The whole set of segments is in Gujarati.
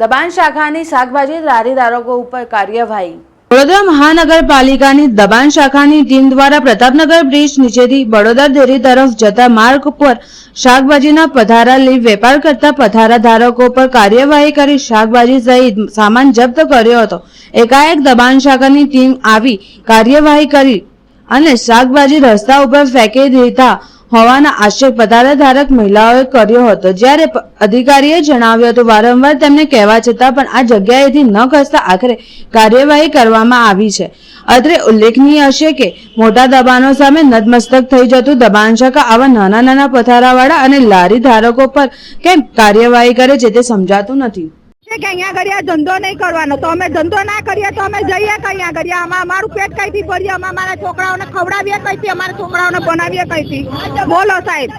દબાણ શાખાની શાકભાજી લારી ધારકો ઉપર કાર્યવાહી. વડોદરા મહાનગરપાલિકાની દબાણ શાખાની ટીમ દ્વારા પ્રતાપનગર બ્રિજ નીચેથી બડોદરા ડેરી તરફ જતા માર્ગ પર શાકભાજીના પધારા લઈ વેપાર કરતા પધારા ધારકો પર કાર્યવાહી કરી શાકભાજી સહિત સામાન જપ્ત કર્યો હતો. એકાએક દબાણ શાખાની ટીમ આવી કાર્યવાહી કરી અને શાકભાજી રસ્તા ઉપર ફેંકી દેતા હોવાના આક્ષેપ પધારા ધારક મહિલાઓએ કર્યો હતો. જ્યારે અધિકારીએ જણાવ્યું હતું, વારંવાર તેમને કહેવા છતાં પણ આ જગ્યાએથી ન ખસતા આખરે કાર્યવાહી કરવામાં આવી છે. અત્રે ઉલ્લેખનીય હશે કે, મોટા દબાણો સામે નતમસ્તક થઈ જતું દબાણ શાખા આવા નાના નાના પથારાવાળા અને લારી ધારકો પર કેમ કાર્યવાહી કરે છે તે સમજાતું નથી. છે કે ધંધો નહીં કરવાનો? તો અમે ધંધો ના કરીએ તો અમે જઈએ કઈ આમાં અમારું પેટ કઈથી ભરીએ? અમે અમારા છોકરાઓને ખવડાવીએ કઈથી? અમારા છોકરાઓને બનાવીએ કઈથી? બોલો સાહેબ.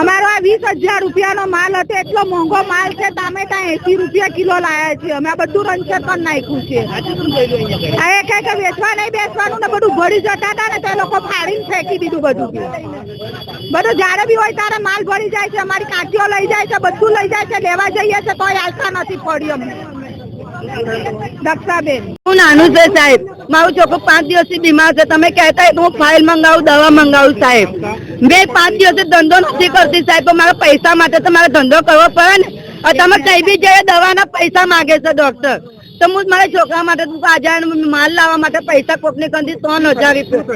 અમારો આ વીસ હજાર રૂપિયાનો માલ હતો, એટલો મોંઘો માલ છે તમે ત્યાં એસી રૂપિયા કિલો લાયા છે અમે આ બધું રંચર પણ નાખ્યું છે. આ એક એક વેચવા નહીં, બેસવાનું ને બધું ભરી જતા હતા ને તે લોકો ફાડીને ફેંકી દીધું બધું. બધું જ્યારે બી હોય ત્યારે માલ ભરી જાય છે, અમારી કાંચીઓ લઈ જાય છે, બધું લઈ જાય છે, લેવા જઈએ છે, તોય આલતા નથી પડી અમને. હું નાનું છે સાહેબ. મારું છોકરું પાંચ દિવસથી બીમાર છે. તમે કહેતા હું ફાઇલ મંગાવું, દવા મંગાવું સાહેબ. મેં પાંચ દિવસથી ધંધો નથી કરતી સાહેબ મારા પૈસા માટે તો મારે ધંધો કરવો પડે ને. તમે કઈ બી જઈએ, દવાના પૈસા માંગે છે ડોક્ટર તો હું મારા છોકરા માટે આજે માલ લાવવા માટે પૈસા કોકની કંદી ત્રણ હજાર રૂપિયા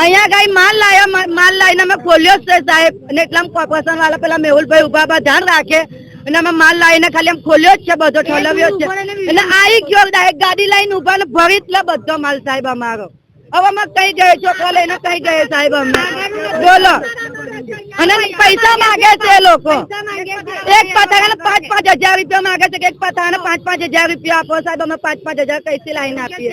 અહીંયા કઈ માલ લાવ્યા, માલ લાવીને અમે ખોલ્યો છે સાહેબ. અને એટલા કોર્પોરેશન વાળા પેલા મેહુલભાઈ ઊભા ધ્યાન રાખે. અને અમે માલ લાવીને ખાલી આમ ખોલ્યો જ છે બધો ઠોલવ્યો જ છે. અને આવી ગયો ડાયરેક્ટ ગાડી લઈને ઊભા ને ભરી જ બધો માલ સાહેબ અમારો. હવે અમે કઈ જઈએ? છોકરા લઈને કઈ જઈએ સાહેબ અમે બોલો. અને પૈસા માંગે છે એ લોકો. એક પતાને પાંચ પાંચ હજાર રૂપિયા માંગે છે કે એક પતાને પાંચ પાંચ હજાર રૂપિયા આપો સાહેબ અમે પાંચ પાંચ હજાર કઈથી લાઈને આપીએ?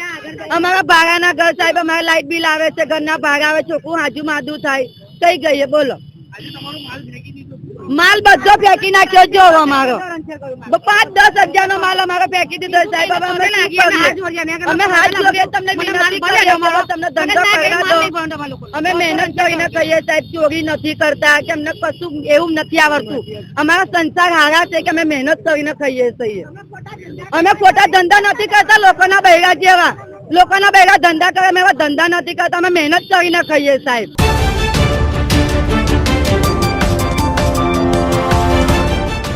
અમારા ભાડાના ઘર સાહેબ અમારે લાઇટ બિલ આવે છે ઘરના ભાડા આવે છોકરું હાજુ માદું થાય. કઈ ગઈએ બોલો. માલ બધો ફેંકી નાખ્યો જો બ- પાંચ દસ હજાર નો માલ અમારો ફેંકી દીધો સાહેબ. અમે અમે હાથ જોડીએ તમને તમને ધંધો અમે મહેનત કરીને કહીએ સાહેબ ચોરી નથી કરતા કે અમને કશું એવું નથી આવડતું. અમારા સંસાર હારા છે કે અમે મહેનત કરીને ખાઈએ છીએ. અમે ખોટા ધંધા નથી કરતા લોકોના બૈરા જેવા. લોકોના બૈરા ધંધા કરે અમે એવા ધંધા નથી કરતા અમે મહેનત કરીને ખાઈએ સાહેબ.